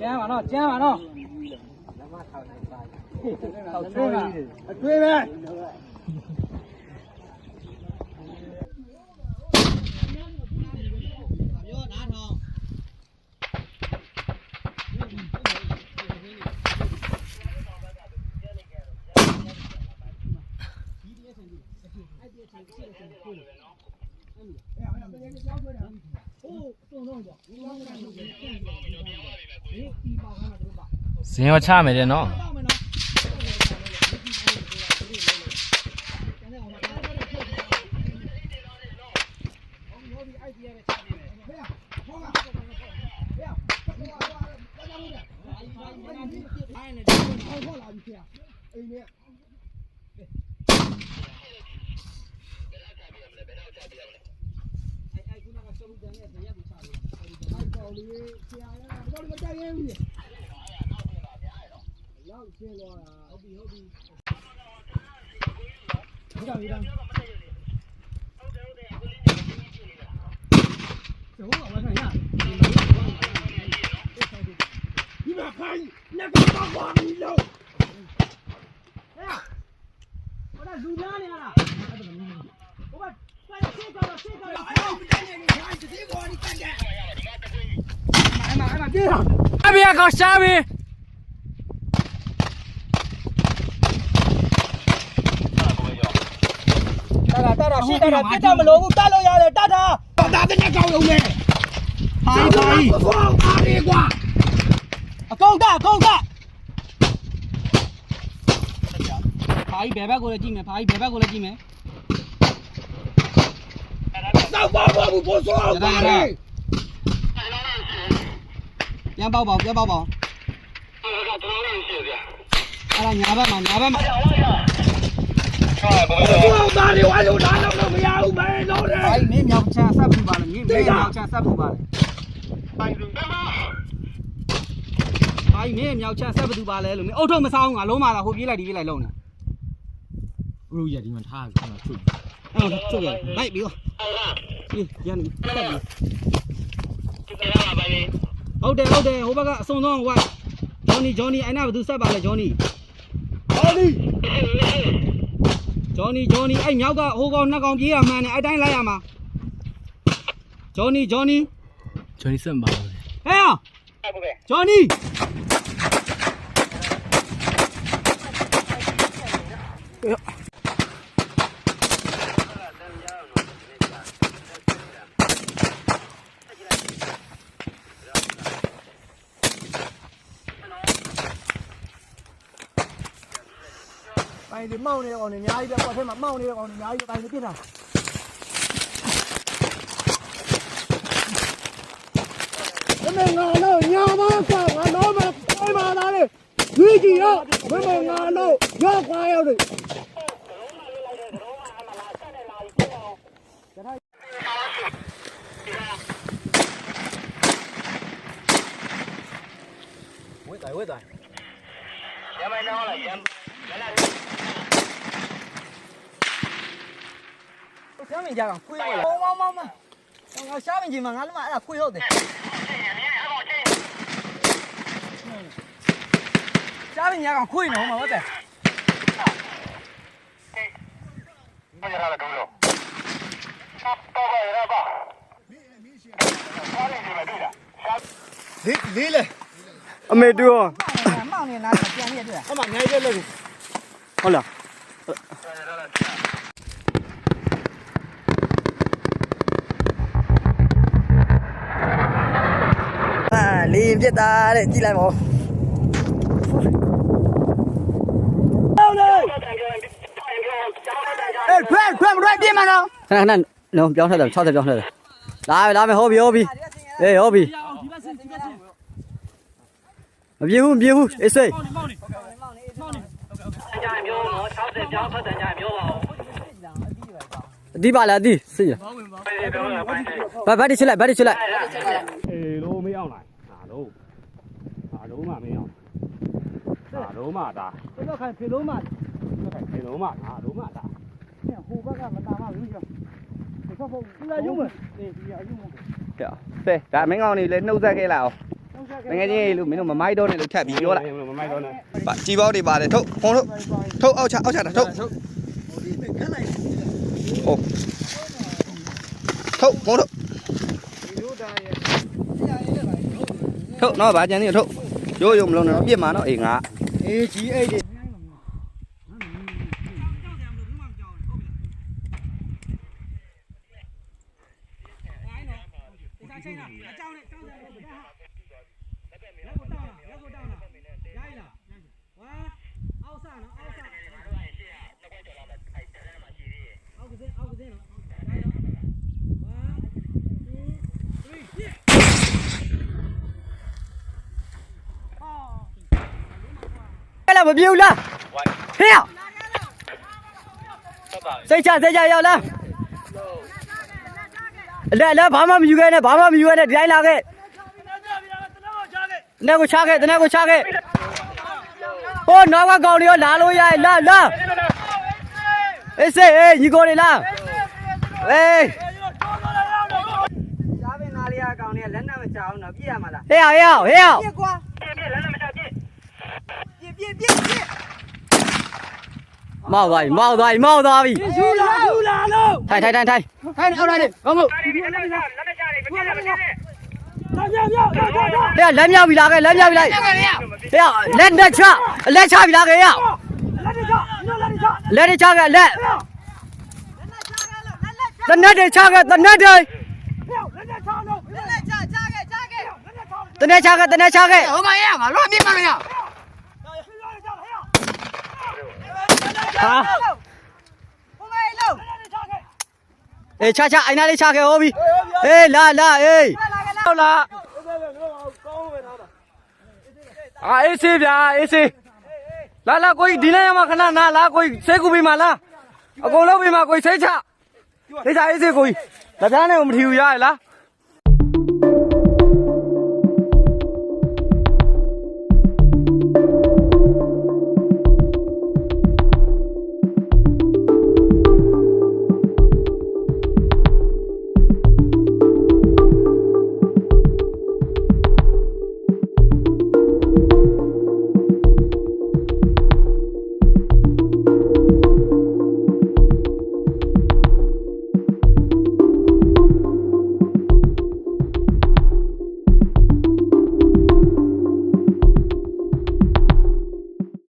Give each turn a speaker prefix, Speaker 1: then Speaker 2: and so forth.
Speaker 1: ကျမ်းပါနော်ကျမ်းပါနော်ထောက်ထွေးပါအထွေးပဲ
Speaker 2: ဇင်းရောချမယ်တဲ့နော် အမေကောရှာပြီ
Speaker 1: တာတာတာတာရှိတာတာ ပြတ်တော့မလို့ဘူးတတ်လို့ရတယ်တတ်တာ
Speaker 3: ဒါတဲ့ကောင်းလုံးပဲ
Speaker 1: ဖိုင်ဖိုင်
Speaker 3: ဘောအားလေးကွာ
Speaker 1: အကုန်တအကုန်တဖိုင်ဘယ်ဘက်ကိုလည်းကြည့်မယ်ဖိုင်ဘယ်ဘက်ကိုလည်းကြည့်မယ်
Speaker 3: စောက်ပါဘောဘူးဘောစောက်ပါလေ
Speaker 1: ပြန်ပေါက်ပါပြန်ပေါက်ပါအဲ့ဒါညာဘက်မှာညာဘက်မှာ
Speaker 3: ဘောသားတွေဝါလို့လာတော့မရဘူးပဲလို့တယ်
Speaker 1: ဖိုင်မင်းမြောက်ချမ်းဆက်ပူပါလေမင်းမင်းမြောက်ချမ်းဆက်ပူပါလေဖိုင်မင်းမြောက်ချမ်းဆက်ပူပါလေလို့မင်းအုတ်ထုံမဆောင်ငါလုံးမလာဟိုပြေးလိုက်ဒီပြေးလိုက်လုံးနေ
Speaker 2: ဘလူကြီးဒီမှာထားကျွန်တော်ချွတ်
Speaker 1: အဲ့တော့ချုပ်ရတယ်လိုက်ပြီးတော့ဒီရန်ဆက်ပြီးဟုတ်တယ်ဟုတ်တယ်ဟိုဘက်ကအစုံဆုံးဝိုက်ဂျော်နီဂျော်နီအဲ့နာဘယ်သူဆက်ပါလဲဂျော်နီ
Speaker 3: ဟောဒီ
Speaker 1: ဂျော်နီဂျော်နီအဲ့မြောက်ကဟိုကောင်နှစ်ကောင်ပြေးရမှန်းတယ်အဲ့တိုင်းလိုက်ရမှာဂျော်နီဂျော်နီ
Speaker 2: ကျွန်တော်စံပါလို့
Speaker 1: ဟဲ့ဂျော်နီပိုင် ဒီမောင်းနေအောင်နေအများကြီးပဲကွာထဲမှာမောင်းနေအောင်နေအများကြီးပဲပိုင်နေပြစ်တာ
Speaker 3: မင်းငါလို့ညာမကွာငါတော့မပိုင်ပါလားလေဒီကြီးရောမင်းငါလို့ရောက်ကွာရောက်တယ်
Speaker 1: ဝစ်တိုင်းဝစ်တိုင်း ရမိုင်းတော့ရမ်းမင်းကြကောင်ခွေးဟုတ်လားမောင်းမောင်းမောင်းငါရှားမင်းကြီးမှာငါလည်းမအဲ့ဒါခွေးဟုတ်တယ်ရှားမင်းကြကောင်ခွေးနော်မဟုတ်တယ်
Speaker 3: လေးလေးလေအမေတူရော
Speaker 1: မောင်းနေနားပြန်ရတွေ့လား
Speaker 3: အမနိုင်တယ်လေဟုတ်လား
Speaker 1: လေရင်ပြစ်တာတဲ့ကြည့်လိုက်မောင်းเอ้ยเพื่อนเพื่อนมาด้วยพี่มาน้อง
Speaker 4: ခဏခဏလုံးပြောင်းထက်တယ်60ပြောင်းထက်တယ်လာပြီလာမယ်ဟုတ်ပြီဟုတ်ပြီအေးဟုတ်ပြီမပြေဘူးမပြေဘူးအေးစိတ်အဒီပါလားအဒီစိတ်ရဘာဘာတိချလိုက်ဘာတိချလိုက်
Speaker 5: ဟာလုံးမမရောက်ဟာလုံးမဒါ
Speaker 1: 这个看飞龙嘛，
Speaker 5: အေးလုံးမဟာလုံးမဒါ
Speaker 3: ဟိုဘက်ကမတာမဘူးကြောဒီဘက်ဘုံဒီလာရုံးမအေးဒီအရုံးမ
Speaker 6: ကဲတဲ့ဒါမင်းကောင်နေလဲနှုတ်ဆက်ခဲ့လိုက်အောင်တကယ်ချင်းလို့မင်းတို့မမိုက်တော့နဲ့လို့ထပ်ပြီးပြောလိုက်
Speaker 5: မမိုက်တော့နဲ့
Speaker 6: ပါជីပေါက်တွေပါတယ်ထုတ်ဖုံးထုတ်ထုတ်အောက်ချအောက်ချတာထုတ်ဟုတ်ထုတ်ဖုံးထုတ်ထုတ်နော်ဗာကြံနေထုတ် ရိုးရိုးမလုံးနဲ့တော့ပြစ်မှာနော်အေးငါ
Speaker 3: အေးကြီးအိတ်
Speaker 4: အဲ့လားမပြေဘူးလားဟေးစိတ်ချစိတ်ချရောက်လားအလက်အလက်ဘာမှမယူခဲ့နဲ့ဘာမှမယူခဲ့နဲ့ဒီတိုင်းလာခဲ့တနေ့ကိုချခဲ့တနေ့ကိုချခဲ့ဟိုနောက်ကကောင်တွေရောလာလို့ရလာလာအေးစေးအေးညီကိုတွေလာအေး
Speaker 1: စားပင်သားလေးကကောင်လေးကလက်နဲ့မချအောင်တော့ပြည့်ရမှာလား
Speaker 4: ဟေးဟေးဟေး
Speaker 1: ပြည့်ကွာပြည့်ပြည့်လက်နဲ့မချပြည့် ပြည့်ပြည့်ပြည့်ပြည့်
Speaker 4: မောက်သွားပြီမောက်သွားပြီမောက်သွားပြီ
Speaker 3: ယူလာယူလာလို့
Speaker 4: ထိုင်ထိုင်ထိုင်ထိုင်
Speaker 3: ခိုင်းအောက်လိုက်ကောင်းမို့လာကြမြောက်လာကြကြ
Speaker 4: ဟေးလက်မြောက်ပြီလာခဲ့လက်မြောက်ပြီလိုက် ဟေးလက်နဲ့ချလက်ချပြီလာခဲ့ရ
Speaker 3: လက်တွေချညလက်တွေချ
Speaker 4: လက်တွေချခဲ့လက်တနက်တွေချခဲ့တနက်တွေ
Speaker 3: လက်တွေချလို့
Speaker 1: လက်လက်ချချခဲ့ချခဲ့
Speaker 4: တနက်ချခဲ့တနက်ချခဲ့
Speaker 1: ဟိုမရငါလွတ်မြင့်မလို့ရ
Speaker 4: ဟာ
Speaker 1: ဟိုမရလို့
Speaker 4: အေးချချအိုင်နာလေးချခဲ့ဟောပြီအေးလာလာအေး
Speaker 2: ဟုတ်လားအာအေးစေးဗျာအေးစေးလာလာကိုကြီးဒီနေ့ရမှာခဏနာလာကိုကြီးဆေးကူပေးမှာလားအကုန်လုံးပေးမှာကိုကြီးဆေးချဆေးချအေးစေးကိုကြီးလက်ပြားနဲ့မထီဘူးရရလား